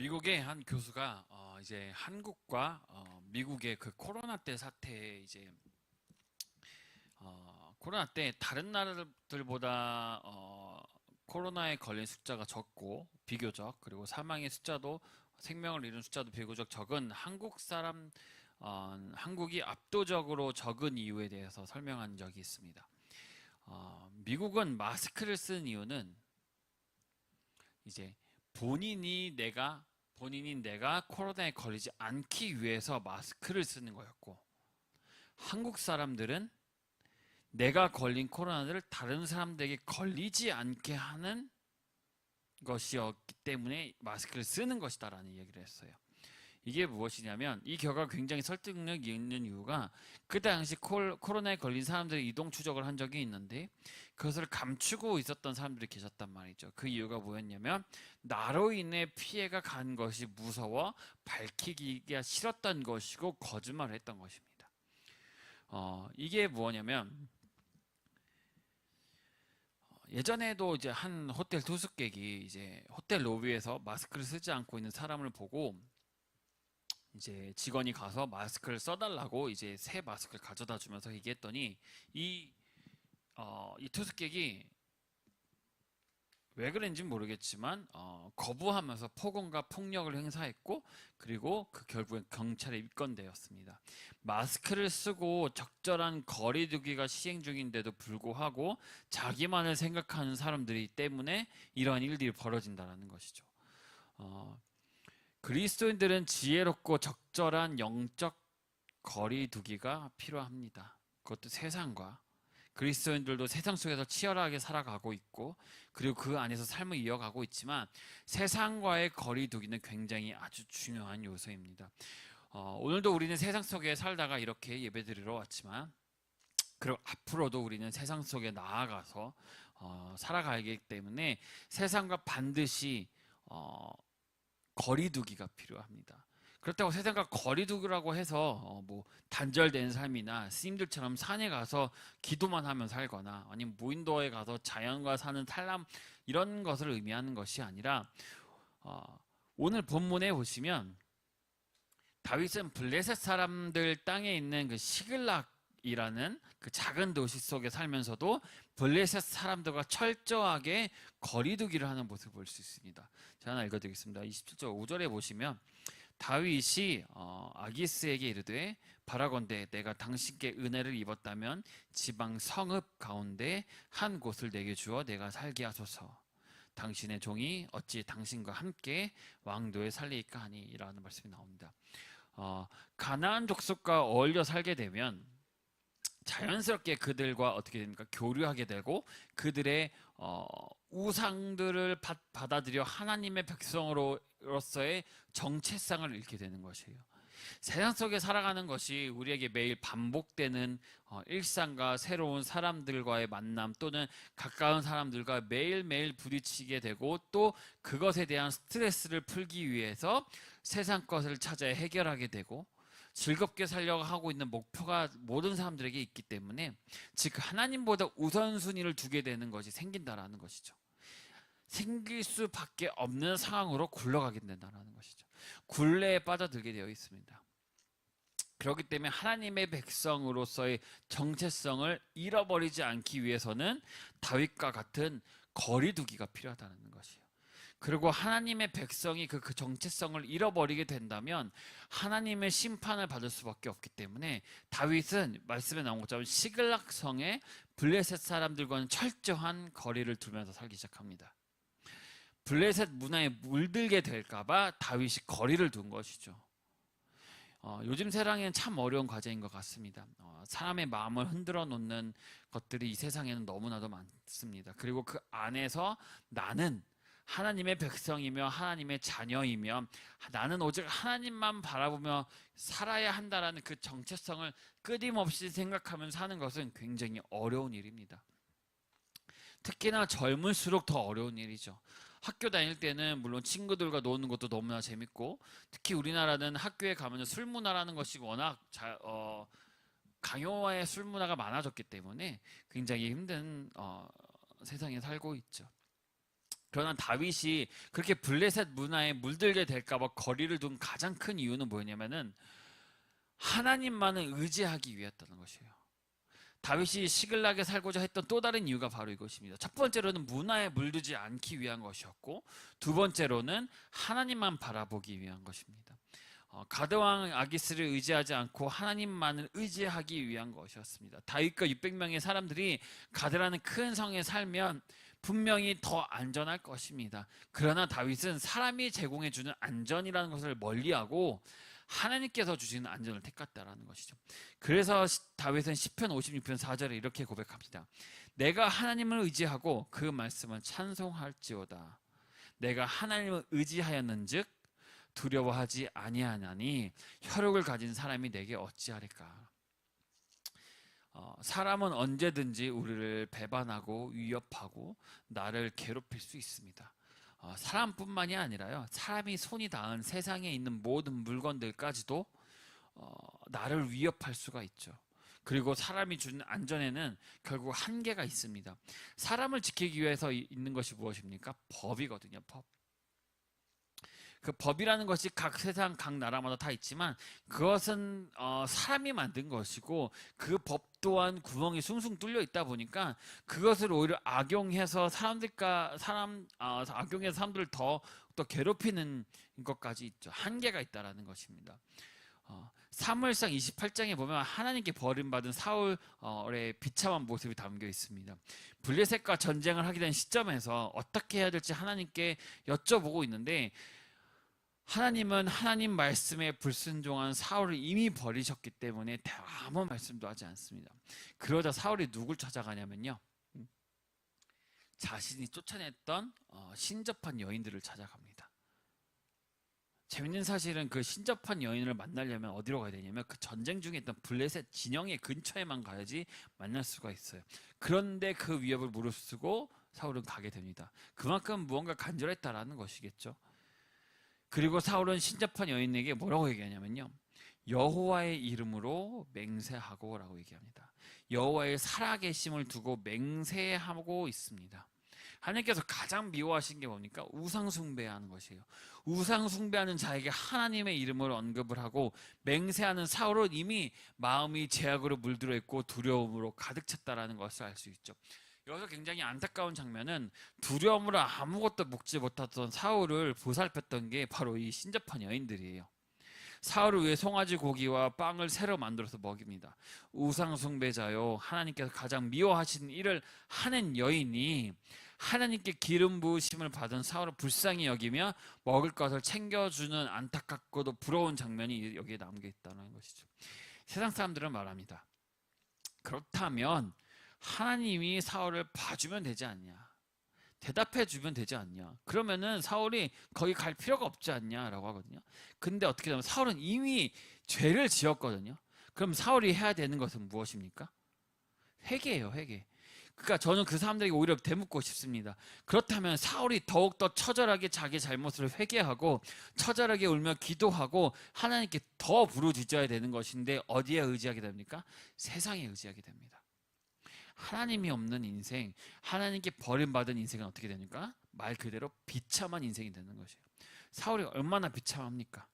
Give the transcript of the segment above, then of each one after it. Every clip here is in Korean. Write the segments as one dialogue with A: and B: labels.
A: 미국의 한 교수가 어, 이제 한국과 어, 미국의 그 코로나 때 사태에 이제 어, 코로나 때 다른 나라들보다 어, 코로나에 걸린 숫자가 적고 비교적 그리고 사망의 숫자도 생명을 잃은 숫자도 비교적 적은 한국 사람 어, 한국이 압도적으로 적은 이유에 대해서 설명한 적이 있습니다. 어, 미국은 마스크를 쓴 이유는 이제 본인이 내가 본인이 내가 코로나에 걸리지 않기 위해서 마스크를 쓰는 거였고 한국 사람들은 내가 걸린 코로나를 다른 사람들에게 걸리지 않게 하는 것이었기 때문에 마스크를 쓰는 것이다라는 얘기를 했어요. 이게 무엇이냐면 이 결과가 굉장히 설득력 있는 이유가 그 당시 콜, 코로나에 걸린 사람들이 이동 추적을 한 적이 있는데 그것을 감추고 있었던 사람들이 계셨단 말이죠. 그 이유가 뭐였냐면 나로 인해 피해가 간 것이 무서워 밝히기가 싫었던 것이고 거짓말을 했던 것입니다. 어, 이게 뭐냐면 예전에도 이제 한 호텔 투숙객이 이제 호텔 로비에서 마스크를 쓰지 않고 있는 사람을 보고 이제 직원이 가서 마스크를 써달라고 이제 새 마스크를 가져다 주면서 얘기했더니 이, 어, 이 투숙객이 왜 그런지 모르겠지만 어, 거부하면서 폭언과 폭력을 행사했고 그리고 그 결국엔 경찰에 입건되었습니다. 마스크를 쓰고 적절한 거리두기가 시행 중인데도 불구하고 자기만을 생각하는 사람들이 때문에 이러한 일들이 벌어진다는 것이죠. 어, 그리스도인들은 지혜롭고 적절한 영적 거리두기가 필요합니다. 그것도 세상과 그리스도인들도 세상 속에서 치열하게 살아가고 있고 그리고 그 안에서 삶을 이어가고 있지만 세상과의 거리두기는 굉장히 아주 중요한 요소입니다. 어, 오늘도 우리는 세상 속에 살다가 이렇게 예배드리러 왔지만 그리고 앞으로도 우리는 세상 속에 나아가서 어, 살아가기 때문에 세상과 반드시 어, 거리두기가 필요합니다. 그렇다고 세상과 거리두기라고 해서 어, 뭐 단절된 삶이나 스님들처럼 산에 가서 기도만 하면 살거나 아니면 무인도에 가서 자연과 사는 탈람 이런 것을 의미하는 것이 아니라 어, 오늘 본문에 보시면 다윗은 블레셋 사람들 땅에 있는 그 시글락 이라는 그 작은 도시 속에 살면서도 블레셋 사람들과 철저하게 거리두기를 하는 모습을 볼 수 있습니다. 제가 하나 읽어드리겠습니다. 27절 5절에 보시면 다윗이 어, 아기스에게 이르되 바라건대 내가 당신께 은혜를 입었다면 지방 성읍 가운데 한 곳을 내게 주어 내가 살게 하소서. 당신의 종이 어찌 당신과 함께 왕도에 살리까 하니라는 말씀이 나옵니다. 어, 가나안 족속과 어울려 살게 되면 자연스럽게 그들과 어떻게 됩니까? 교류하게 되고 그들의 어, 우상들을 받, 받아들여 하나님의 백성으로서의 정체성을 잃게 되는 것이에요. 세상 속에 살아가는 것이 우리에게 매일 반복되는 어, 일상과 새로운 사람들과의 만남 또는 가까운 사람들과 매일매일 부딪히게 되고 또 그것에 대한 스트레스를 풀기 위해서 세상 것을 찾아 해결하게 되고 즐겁게 살려고 하고 있는 목표가 모든 사람들에게 있기 때문에 즉 하나님보다 우선순위를 두게 되는 것이 생긴다라는 것이죠. 생길 수밖에 없는 상황으로 굴러가게 된다는 것이죠. 굴레에 빠져들게 되어 있습니다. 그렇기 때문에 하나님의 백성으로서의 정체성을 잃어버리지 않기 위해서는 다윗과 같은 거리두기가 필요하다는 것이에요. 그리고 하나님의 백성이 그, 그 정체성을 잃어버리게 된다면 하나님의 심판을 받을 수밖에 없기 때문에 다윗은 말씀에 나온 것처럼 시글락 성에 블레셋 사람들과는 철저한 거리를 두면서 살기 시작합니다. 블레셋 문화에 물들게 될까봐 다윗이 거리를 둔 것이죠. 어, 요즘 세상에는 참 어려운 과제인 것 같습니다. 어, 사람의 마음을 흔들어 놓는 것들이 이 세상에는 너무나도 많습니다. 그리고 그 안에서 나는 하나님의 백성이며 하나님의 자녀이며 나는 오직 하나님만 바라보며 살아야 한다라는 그 정체성을 끊임없이 생각하며 사는 것은 굉장히 어려운 일입니다. 특히나 젊을수록 더 어려운 일이죠. 학교 다닐 때는 물론 친구들과 노는 것도 너무나 재밌고 특히 우리나라는 학교에 가면 술 문화라는 것이 워낙 자, 어, 강요와의 술 문화가 많아졌기 때문에 굉장히 힘든 어, 세상에 살고 있죠. 그러나 다윗이 그렇게 블레셋 문화에 물들게 될까봐 거리를 둔 가장 큰 이유는 뭐냐면은 하나님만을 의지하기 위했다는 것이에요. 다윗이 시글락에 살고자 했던 또 다른 이유가 바로 이것입니다. 첫 번째로는 문화에 물들지 않기 위한 것이었고, 두 번째로는 하나님만 바라보기 위한 것입니다. 어, 가드왕 아기스를 의지하지 않고 하나님만을 의지하기 위한 것이었습니다. 다윗과 600명의 사람들이 가드라는 큰 성에 살면 분명히 더 안전할 것입니다. 그러나 다윗은 사람이 제공해 주는 안전이라는 것을 멀리하고 하나님께서 주시는 안전을 택했다라는 것이죠. 그래서 시- 다윗은 시편 56편 4절에 이렇게 고백합니다. 내가 하나님을 의지하고 그 말씀을 찬송할지어다. 내가 하나님을 의지하였는즉 두려워하지 아니하나니 혈육을 가진 사람이 내게 어찌하리까. 어, 사람은 언제든지 우리를 배반하고 위협하고 나를 괴롭힐 수 있습니다. 어, 사람뿐만이 아니라요. 사람이 손이 닿은 세상에 있는 모든 물건들까지도 어, 나를 위협할 수가 있죠. 그리고 사람이 주는 안전에는 결국 한계가 있습니다. 사람을 지키기 위해서 이- 있는 것이 무엇입니까? 법이거든요. 법. 그 법이라는 것이 각 세상 각 나라마다 다 있지만 그것은 어, 사람이 만든 것이고 그 법 또한 구멍이 숭숭 뚫려 있다 보니까 그것을 오히려 악용해서 사람들과 사람 어, 악용해서 사람들을 더 더 괴롭히는 것까지 있죠. 한계가 있다라는 것입니다. 어, 사무엘상 28장에 보면 하나님께 버림받은 사울의 비참한 모습이 담겨 있습니다. 블레셋과 전쟁을 하게 된 시점에서 어떻게 해야 될지 하나님께 여쭤보고 있는데 하나님은 하나님 말씀에 불순종한 사울을 이미 버리셨기 때문에 아무 말씀도 하지 않습니다. 그러자 사울이 누굴 찾아가냐면요. 음, 자신이 쫓아냈던 어, 신접한 여인들을 찾아갑니다. 재밌는 사실은 그 신접한 여인을 만나려면 어디로 가야 되냐면 그 전쟁 중에 있던 블레셋 진영의 근처에만 가야지 만날 수가 있어요. 그런데 그 위협을 무릅쓰고 사울은 가게 됩니다. 그만큼 무언가 간절했다라는 것이겠죠. 그리고 사울은 신접한 여인에게 뭐라고 얘기하냐면요. 여호와의 이름으로 맹세하고라고 얘기합니다. 여호와의 살아계심을 두고 맹세하고 있습니다. 하나님께서 가장 미워하신 게 뭡니까? 우상 숭배하는 것이에요. 우상 숭배하는 자에게 하나님의 이름을 언급을 하고 맹세하는 사울은 이미 마음이 죄악으로 물들어 있고 두려움으로 가득 찼다라는 것을 알 수 있죠. 여기서 굉장히 안타까운 장면은 두려움으로 아무것도 먹지 못했던 사울을 보살폈던 게 바로 이 신접한 여인들이에요. 사울을 위해 송아지 고기와 빵을 새로 만들어서 먹입니다. 우상 숭배자요 하나님께서 가장 미워하시는 일을 하는 여인이 하나님께 기름 부으심을 받은 사울을 불쌍히 여기며 먹을 것을 챙겨주는 안타깝고도 부러운 장면이 여기에 남겨 있다는 것이죠. 세상 사람들은 말합니다. 그렇다면 하나님이 사울을 봐주면 되지 않냐? 대답해 주면 되지 않냐? 그러면은 사울이 거기 갈 필요가 없지 않냐라고 하거든요. 근데 어떻게 되면 사울은 이미 죄를 지었거든요. 그럼 사울이 해야 되는 것은 무엇입니까? 회개예요, 회개. 그러니까 저는 그 사람들에게 오히려 대묻고 싶습니다. 그렇다면 사울이 더욱더 처절하게 자기 잘못을 회개하고 처절하게 울며 기도하고 하나님께 더 부르짖어야 되는 것인데 어디에 의지하게 됩니까? 세상에 의지하게 됩니다. 하나님이 없는 인생, 하나님께 버림받은 인생은 어떻게 됩니까? 말 그대로 비참한 인생이 되는 것이에요. 사울이 얼마나 비참합니까?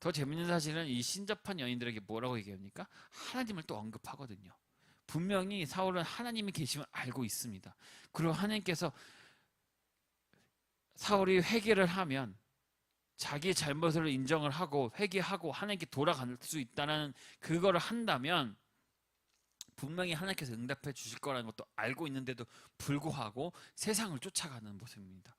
A: 더 재밌는 사실은 이 신접한 여인들에게 뭐라고 얘기합니까? 하나님을 또 언급하거든요. 분명히 사울은 하나님이 계심을 알고 있습니다. 그리고 하나님께서 사울이 회개를 하면 자기 잘못을 인정을 하고 회개하고 하나님께 돌아갈 수 있다는 그거를 한다면 분명히 하나님께서 응답해 주실 거라는 것도 알고 있는데도 불구하고 세상을 쫓아가는 모습입니다.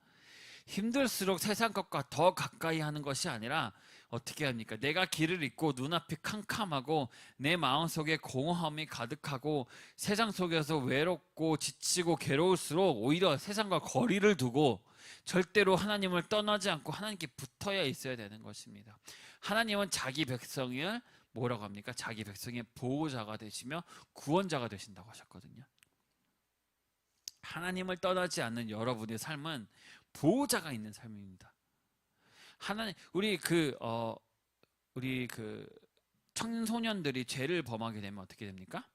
A: 힘들수록 세상 것과 더 가까이 하는 것이 아니라 어떻게 합니까? 내가 길을 잃고 눈앞이 캄캄하고 내 마음속에 공허함이 가득하고 세상 속에서 외롭고 지치고 괴로울수록 오히려 세상과 거리를 두고 절대로 하나님을 떠나지 않고 하나님께 붙어야 있어야 되는 것입니다. 하나님은 자기 백성을 뭐라고 합니까? 자기 백성의 보호자가 되시며 구원자가 되신다고 하셨거든요. 하나님을 떠나지 않는 여러분의 삶은 보호자가 있는 삶입니다. 하나님 우리 그 어 우리 그 청소년들이 죄를 범하게 되면 어떻게 됩니까?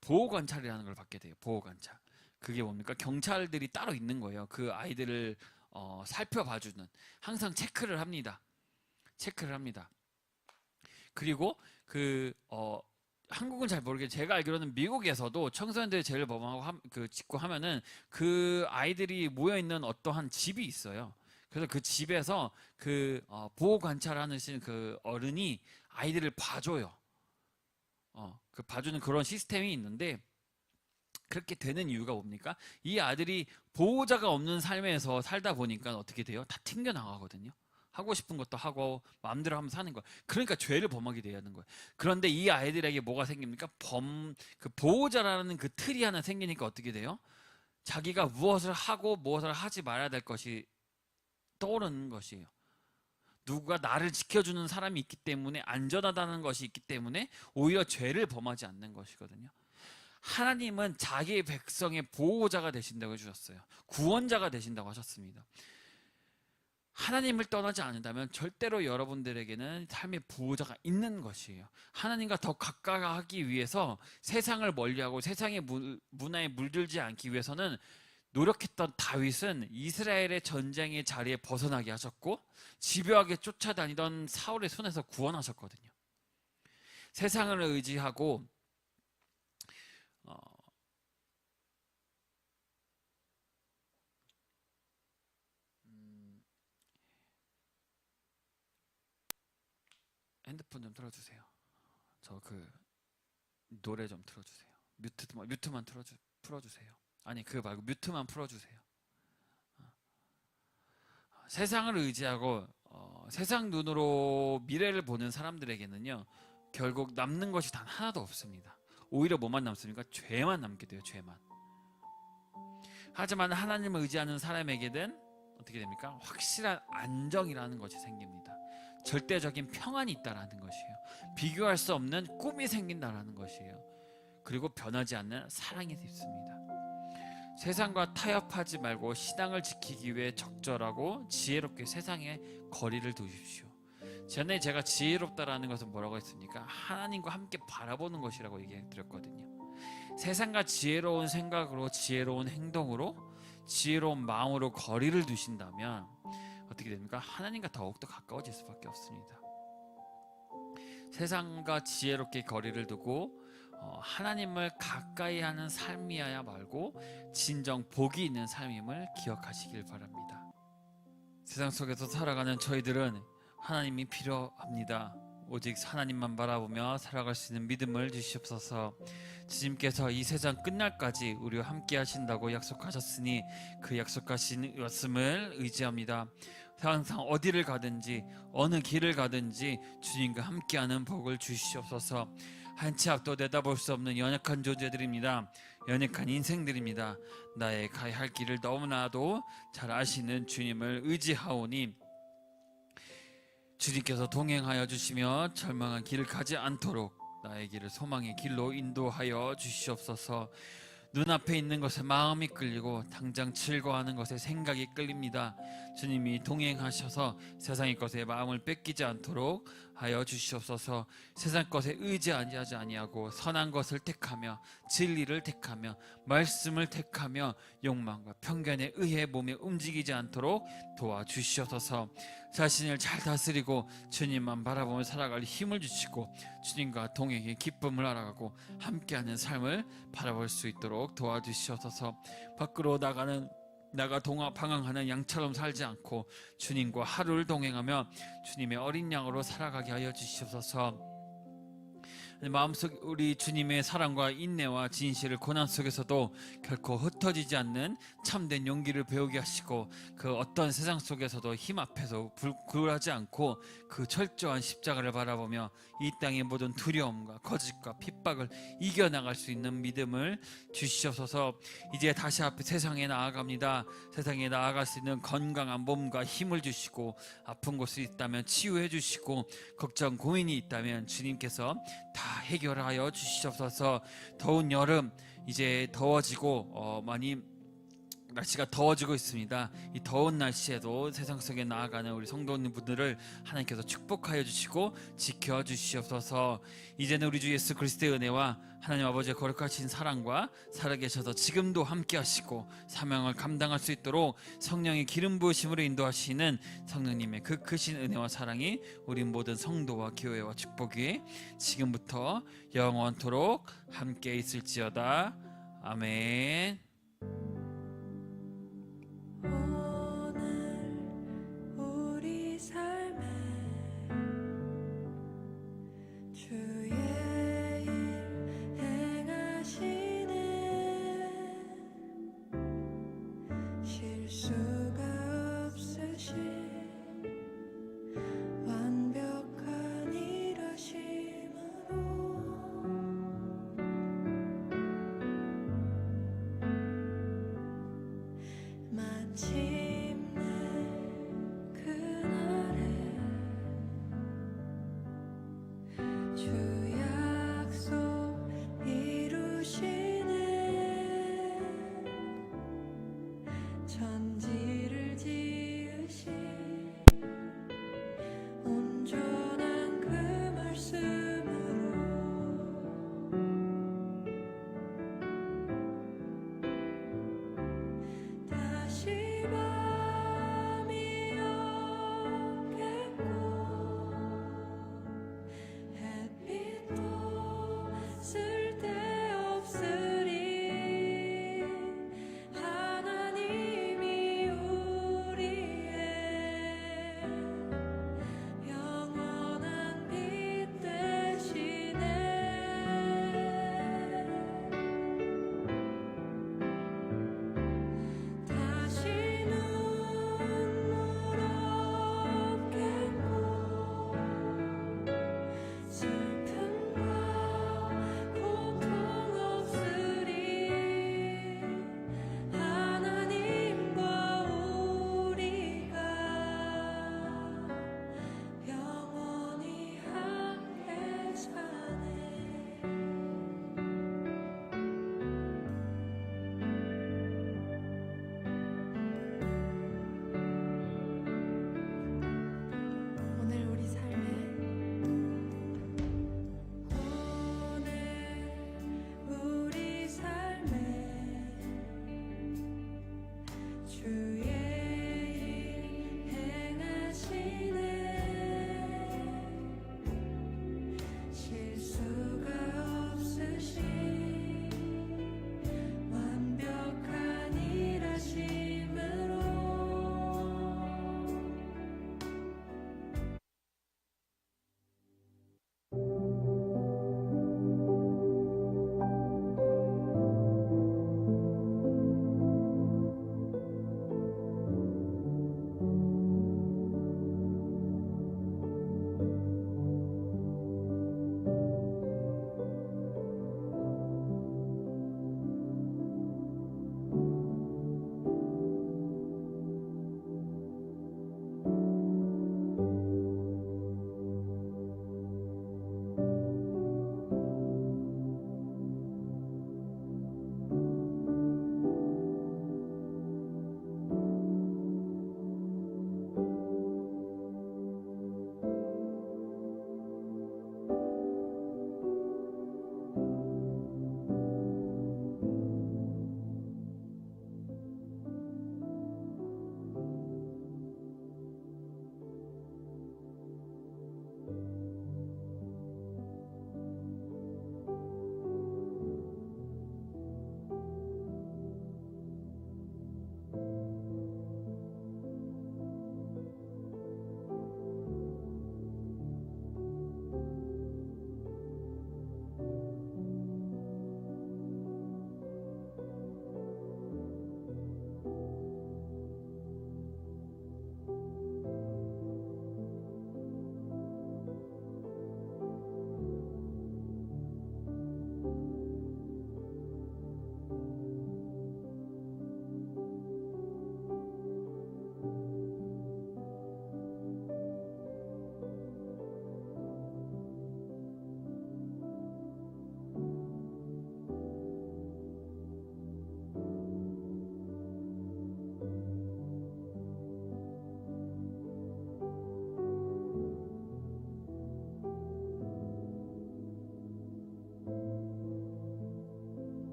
A: 보호 관찰이라는 걸 받게 돼요. 보호 관찰. 그게 뭡니까? 경찰들이 따로 있는 거예요. 그 아이들을 어, 살펴봐주는 항상 체크를 합니다. 체크를 합니다. 그리고 그 어, 한국은 잘 모르게 제가 알기로는 미국에서도 청소년들이 죄를 범하고 함- 그 짓고 하면은 그 아이들이 모여 있는 어떠한 집이 있어요. 그래서 그 집에서 그 어, 보호 관찰하는 그 어른이 아이들을 봐줘요. 어, 그 봐주는 그런 시스템이 있는데 그렇게 되는 이유가 뭡니까? 이 아들이 보호자가 없는 삶에서 살다 보니까 어떻게 돼요? 다 튕겨 나가거든요. 하고 싶은 것도 하고 마음대로 하면 사는 거야. 그러니까 죄를 범하게 되는 거예요. 그런데 이 아이들에게 뭐가 생깁니까? 범 그 보호자라는 그 틀이 하나 생기니까 어떻게 돼요? 자기가 무엇을 하고 무엇을 하지 말아야 될 것이 떠오르는 것이에요. 누가 나를 지켜주는 사람이 있기 때문에 안전하다는 것이 있기 때문에 오히려 죄를 범하지 않는 것이거든요. 하나님은 자기의 백성의 보호자가 되신다고 해주셨어요. 구원자가 되신다고 하셨습니다. 하나님을 떠나지 않는다면 절대로 여러분들에게는 삶의 보호자가 있는 것이에요. 하나님과 더 가까이하기 위해서 세상을 멀리하고 세상의 문- 문화에 물들지 않기 위해서는 노력했던 다윗은 이스라엘의 전쟁의 자리에 벗어나게 하셨고 집요하게 쫓아다니던 사울의 손에서 구원하셨거든요. 세상을 의지하고 핸드폰 좀 틀어주세요. 저 그 노래 좀 틀어주세요. 뮤트만 뮤트만 틀어주 풀어주세요. 아니 그거 말고 뮤트만 풀어주세요. 어. 세상을 의지하고 어, 세상 눈으로 미래를 보는 사람들에게는요 결국 남는 것이 단 하나도 없습니다. 오히려 뭐만 남습니까? 죄만 남게 돼요. 죄만. 하지만 하나님을 의지하는 사람에게는 어떻게 됩니까? 확실한 안정이라는 것이 생깁니다. 절대적인 평안이 있다라는 것이에요. 비교할 수 없는 꿈이 생긴다라는 것이에요. 그리고 변하지 않는 사랑이 있습니다. 세상과 타협하지 말고 신앙을 지키기 위해 적절하고 지혜롭게 세상에 거리를 두십시오. 전에 제가 지혜롭다라는 것은 뭐라고 했습니까? 하나님과 함께 바라보는 것이라고 얘기해 드렸거든요. 세상과 지혜로운 생각으로 지혜로운 행동으로 지혜로운 마음으로 거리를 두신다면 어떻게 됩니까? 하나님과 더욱더 가까워질 수밖에 없습니다. 세상과 지혜롭게 거리를 두고 어, 하나님을 가까이 하는 삶이어야 말고 진정 복이 있는 삶임을 기억하시길 바랍니다. 세상 속에서 살아가는 저희들은 하나님이 필요합니다. 오직 하나님만 바라보며 살아갈 수 있는 믿음을 주시옵소서. 주님께서 이 세상 끝날까지 우리와 함께 하신다고 약속하셨으니 그 약속하신 말씀을 의지합니다. 항상 어디를 가든지 어느 길을 가든지 주님과 함께하는 복을 주시옵소서. 한치 앞도 내다볼 수 없는 연약한 존재들입니다. 연약한 인생들입니다. 나의 가야 할 길을 너무나도 잘 아시는 주님을 의지하오니 주님께서 동행하여 주시며 절망한 길을 가지 않도록 나의 길을 소망의 길로 인도하여 주시옵소서. 눈앞에 있는 것에 마음이 끌리고 당장 즐거워하는 것에 생각이 끌립니다. 주님이 동행하셔서 세상의 것에 마음을 뺏기지 않도록 하여 주시옵소서. 세상 것에 의지하지 아니하고 선한 것을 택하며 진리를 택하며 말씀을 택하며 욕망과 편견에 의해 몸에 움직이지 않도록 도와주시옵소서. 자신을 잘 다스리고 주님만 바라보며 살아갈 힘을 주시고 주님과 동행의 기쁨을 알아가고 함께하는 삶을 바라볼 수 있도록 도와주시옵소서. 밖으로 나가는 나가 동화 방황하는 양처럼 살지 않고 주님과 하루를 동행하며 주님의 어린 양으로 살아가게 하여 주시옵소서. 마음속 우리 주님의 사랑과 인내와 진실을 고난 속에서도 결코 흩어지지 않는 참된 용기를 배우게 하시고 그 어떤 세상 속에서도 힘 앞에서 불굴하지 않고 그 철저한 십자가를 바라보며 이 땅의 모든 두려움과 거짓과 핍박을 이겨나갈 수 있는 믿음을 주시옵소서. 이제 다시 앞에 세상에 나아갑니다. 세상에 나아갈 수 있는 건강한 몸과 힘을 주시고 아픈 곳이 있다면 치유해 주시고 걱정 고민이 있다면 주님께서 다 해결하여 주시옵소서. 더운 여름 이제 더워지고 어, 많이 날씨가 더워지고 있습니다. 이 더운 날씨에도 세상 속에 나아가는 우리 성도님 분들을 하나님께서 축복하여 주시고 지켜 주시옵소서. 이제는 우리 주 예수 그리스도의 은혜와 하나님 아버지의 거룩하신 사랑과 살아계셔서 지금도 함께하시고 사명을 감당할 수 있도록 성령의 기름 부으심으로 인도하시는 성령님의 그 크신 은혜와 사랑이 우리 모든 성도와 교회와 축복 위에 지금부터 영원토록 함께 있을지어다. 아멘.